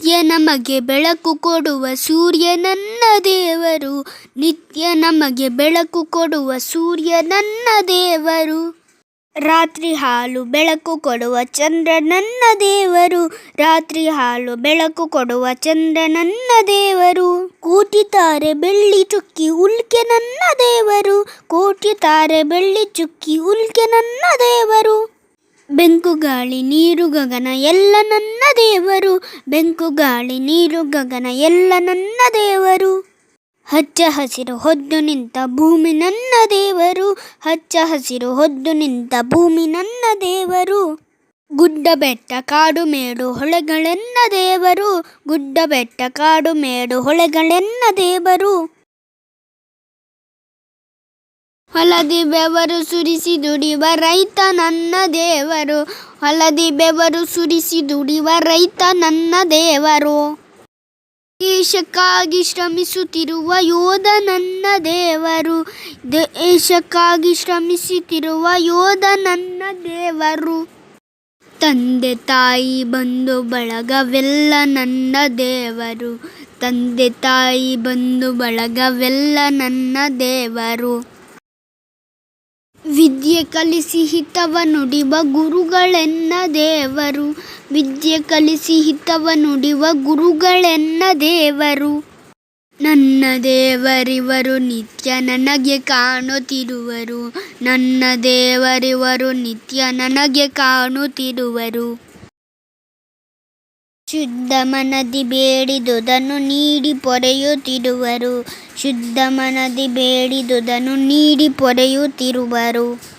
ನಿತ್ಯ ನಮಗೆ ಬೆಳಕು ಕೊಡುವ ಸೂರ್ಯ ನನ್ನ ದೇವರು. ನಿತ್ಯ ನಮಗೆ ಬೆಳಕು ಕೊಡುವ ಸೂರ್ಯ ನನ್ನ ದೇವರು. ರಾತ್ರಿ ಹಾಲು ಬೆಳಕು ಕೊಡುವ ಚಂದ್ರ ನನ್ನ ದೇವರು. ರಾತ್ರಿ ಹಾಲು ಬೆಳಕು ಕೊಡುವ ಚಂದ್ರ ನನ್ನ ದೇವರು. ಕೋಟಿ ತಾರೆ ಬೆಳ್ಳಿ ಚುಕ್ಕಿ ಉಲ್ಕೆ ನನ್ನ ದೇವರು. ಕೋಟಿ ತಾರೆ ಬೆಳ್ಳಿ ಚುಕ್ಕಿ ಉಲ್ಕೆ ನನ್ನ ದೇವರು. ಬೆಂಕು ಗಾಳಿ, ನೀರು ಗಗನ, ಎಲ್ಲ ನನ್ನ ದೇವರು. ಬೆಂಕು ಗಾಳಿ, ನೀರು ಗಗನ, ಎಲ್ಲ ನನ್ನ ದೇವರು. ಹಚ್ಚ ಹಸಿರು ಹೊದ್ದು ನಿಂತ ಭೂಮಿ ನನ್ನ ದೇವರು. ಹಚ್ಚ ಹಸಿರು ಹೊದ್ದು ನಿಂತ ಭೂಮಿ ನನ್ನ ದೇವರು. ಗುಡ್ಡ ಬೆಟ್ಟ, ಕಾಡು ಮೇಡು, ಹೊಳೆಗಳೆನ್ನ ದೇವರು. ಗುಡ್ಡ ಬೆಟ್ಟ, ಕಾಡು ಮೇಡು, ಹೊಳೆಗಳೆನ್ನ ದೇವರು. ಹೊಲದಿ ಬೆವರು ಸುರಿಸಿ ದುಡಿವ ರೈತ ನನ್ನ ದೇವರು. ಹೊಲದಿ ಬೆವರು ಸುರಿಸಿ ದುಡಿವ ರೈತ ನನ್ನ ದೇವರು. ದೇಶಕ್ಕಾಗಿ ಶ್ರಮಿಸುತ್ತಿರುವ ಯೋಧ ನನ್ನ ದೇವರು. ದೇಶಕ್ಕಾಗಿ ಶ್ರಮಿಸುತ್ತಿರುವ ಯೋಧ ನನ್ನ ದೇವರು. ತಂದೆ ತಾಯಿ ಬಂಧು ಬಳಗವೆಲ್ಲ ನನ್ನ ದೇವರು. ತಂದೆ ತಾಯಿ ಬಂಧು ಬಳಗವೆಲ್ಲ ನನ್ನ ದೇವರು. ವಿದ್ಯೆ ಕಲಿಸಿ ಹಿತವ ನುಡಿವ ಗುರುಗಳೆನ್ನ ದೇವರು. ವಿದ್ಯೆ ಕಲಿಸಿ ಹಿತವ ನುಡಿವ ಗುರುಗಳೆನ್ನ ದೇವರು. ನನ್ನ ದೇವರಿವರು ನಿತ್ಯ ನನಗೆ ಕಾಣುತ್ತಿರುವರು. ನನ್ನ ದೇವರಿವರು ನಿತ್ಯ ನನಗೆ ಕಾಣುತ್ತಿರುವರು. ಶುದ್ಧ ಮನದಿ ಬೇಡಿದುದನ್ನು ನೀಡಿ ಪೊರೆಯುತ್ತಿರುವರು. ಶುದ್ಧ ಮನದಿ ಬೇಡಿದುದನ್ನು ನೀಡಿ ಪೊರೆಯುತ್ತಿರುವರು.